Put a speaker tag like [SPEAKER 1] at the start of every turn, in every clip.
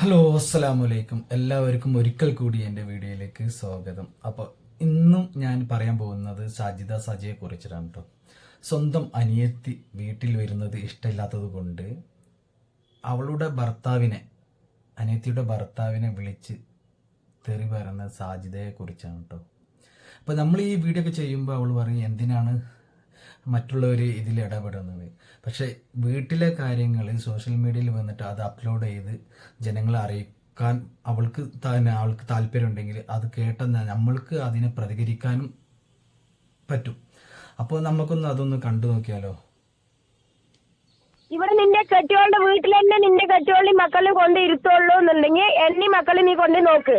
[SPEAKER 1] Hello അസ്സലാമു അലൈക്കും എല്ലാവർക്കും ഒരിക്കൽ കൂടി എന്റെ വീഡിയോയിലേക്ക് സ്വാഗതം. അപ്പോൾ ഇന്നും ഞാൻ പറയാൻ പോകുന്നത് സാജിദ സജയെ കുറിച്ചിട്ടാണ് കേട്ടോ സ്വന്തം അനിയത്തി വീട്ടിൽ വരുന്നത് ഇഷ്ടമില്ലാത്തത് കൊണ്ട് അവളുടെ ഭർത്താവിനെ അനിയത്തിയുടെ ഭർത്താവിനെ വിളിച്ച് തെറി പറയുന്ന സാജിദയെ കുറിച്ചാണ് കേട്ടോ അപ്പോൾ നമ്മൾ ഈ വീഡിയോ ഒക്കെ ചെയ്യുമ്പോൾ അവൾ പറയും എന്തിനാണ് മറ്റുള്ളവർ ഇതിൽ ഇടപെടുന്നത്. പക്ഷേ വീട്ടിലെ കാര്യങ്ങൾ സോഷ്യൽ മീഡിയയിൽ വന്നിട്ട് അത് അപ്ലോഡ് ചെയ്ത് ജനങ്ങളെ അറിയിക്കാൻ അവൾക്ക് തന്നെ അവൾക്ക് താല്പര്യമുണ്ടെങ്കിൽ അത് കേട്ടെന്ന് നമ്മൾക്ക് അതിനെ പ്രതികരിക്കാനും പറ്റും. അപ്പോൾ നമുക്കൊന്ന് അതൊന്ന് കണ്ടു നോക്കിയാലോ?
[SPEAKER 2] ഇവിടെ നിന്റെ കെട്ടിയോളുടെ വീട്ടിൽ തന്നെ നിന്റെ കെട്ടിയോളി മക്കളെ കൊണ്ട് ഇരുത്തുള്ളൂ എന്നുണ്ടെങ്കിൽ എന്നീ മക്കളെ നീ കൊണ്ട് നോക്ക്.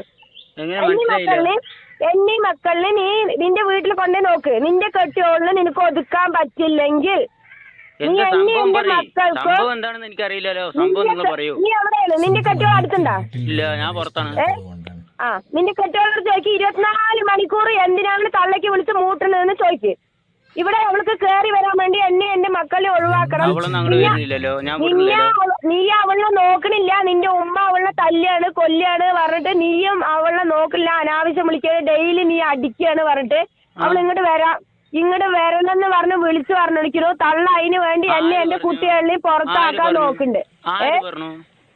[SPEAKER 2] എന്നീ മക്കളിനെ എന്നീ മക്കളിനെ നീ നിന്റെ വീട്ടിൽ കൊണ്ടേ നോക്ക്. നിന്റെ കെട്ടിയോളിനെ നിനക്ക് ഒതുക്കാൻ പറ്റില്ലെങ്കിൽ നീ എന്നീ എന്റെ മക്കൾക്ക്
[SPEAKER 3] സംഭവം എന്താണെന്ന് എനിക്കറിയില്ലല്ലോ. സംഭവം നിങ്ങൾ പറയൂ.
[SPEAKER 2] നീ എവിടെയാണ്? നിന്റെ കെട്ടിയോൾ അടുത്തുണ്ടാ?
[SPEAKER 3] ഇല്ല, ഞാൻ പുറത്താണ്.
[SPEAKER 1] അതുകൊണ്ടാണ്
[SPEAKER 2] ആ നിന്റെ കെട്ടിയോളോട് ചോദിക്ക്. ഇരുപത്തിനാല് മണിക്കൂർ എന്തിനാണ് തള്ളക്ക് വിളിച്ച് മൂട്ടണതെന്ന് ചോദിക്ക്. ഇവിടെ അവൾക്ക് കേറി വരാൻ വേണ്ടി എന്നെ എന്റെ മക്കളെ ഒഴിവാക്കണം.
[SPEAKER 3] അവളൊന്നും അങ്ങോട്ട്
[SPEAKER 2] നീ-
[SPEAKER 3] വരുന്നില്ലല്ലോ. ഞാൻ വിടുന്നില്ലല്ലോ
[SPEAKER 2] അവള്- നീ അവളെ നോക്കണില്ല. നിന്റെ ഉമ്മ അവളെ തല്ലാണ് കൊല്ലാണ് പറഞ്ഞിട്ട് നീയും അവളെ നോക്കില്ല അനാവശ്യം വിളിക്കാൻ ഡെയിലി നീ അടിക്കാണ് പറഞ്ഞിട്ട് അവൾ ഇങ്ങോട്ട് വരാം. ഇങ്ങോട്ട് വരണമെന്ന് പറഞ്ഞ് വിളിച്ചു പറഞ്ഞിരിക്കുന്നു. തള്ള അതിന് വേണ്ടി എന്നെ എന്റെ
[SPEAKER 3] കുട്ടികളിൽ
[SPEAKER 2] കുട്ടികളെ പുറത്താക്കാൻ
[SPEAKER 3] നോക്കണ്ട്.
[SPEAKER 2] നോക്കുന്നുണ്ട്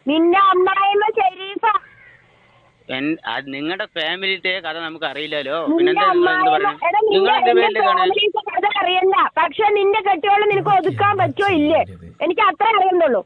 [SPEAKER 2] നിന്റെ അമ്മായിമ്മ ശരീഫ.
[SPEAKER 3] നിങ്ങളുടെ ഫാമിലിത്തെ കഥ നമുക്ക് അറിയില്ലല്ലോ
[SPEAKER 2] കഥ അറിയണ്ട. പക്ഷെ നിന്റെ കെട്ടിയോളെ നിനക്ക് ഒതുക്കാൻ പറ്റുമോ ഇല്ലേ? എനിക്ക് അത്ര അറിയുന്നുള്ളൂ.